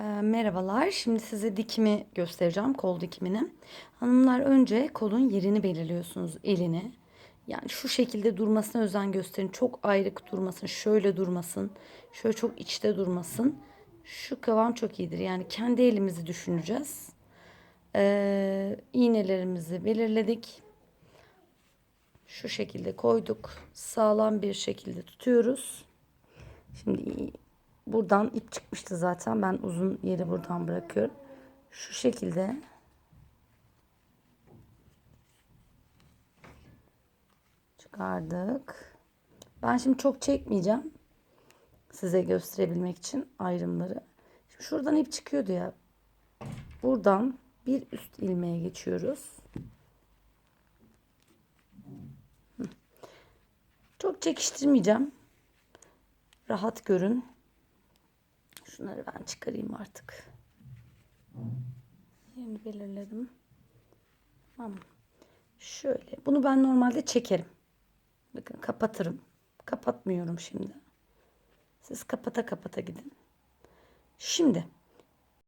Ee, merhabalar. Şimdi size dikimi göstereceğim. Kol dikimini. Hanımlar önce kolun yerini belirliyorsunuz. Elini. Yani şu şekilde durmasına özen gösterin. Çok ayrık durmasın. Şöyle durmasın. Şöyle çok içte durmasın. Şu kıvam çok iyidir. Yani kendi elimizi düşüneceğiz. Ee, iğnelerimizi belirledik. Şu şekilde koyduk. Sağlam bir şekilde tutuyoruz. Şimdi buradan ip çıkmıştı zaten. Ben uzun yeri buradan bırakıyorum. Şu şekilde çıkardık. Ben şimdi çok çekmeyeceğim. Size gösterebilmek için ayrımları. Şimdi şuradan ip çıkıyordu ya. Buradan bir üst ilmeğe geçiyoruz. Çok çekiştirmeyeceğim. Rahat görün. Şunları ben çıkarayım artık. Yerini belirledim. Tamam. Şöyle. Bunu ben normalde çekerim. Bakın kapatırım. Kapatmıyorum şimdi. Siz kapata kapata gidin. Şimdi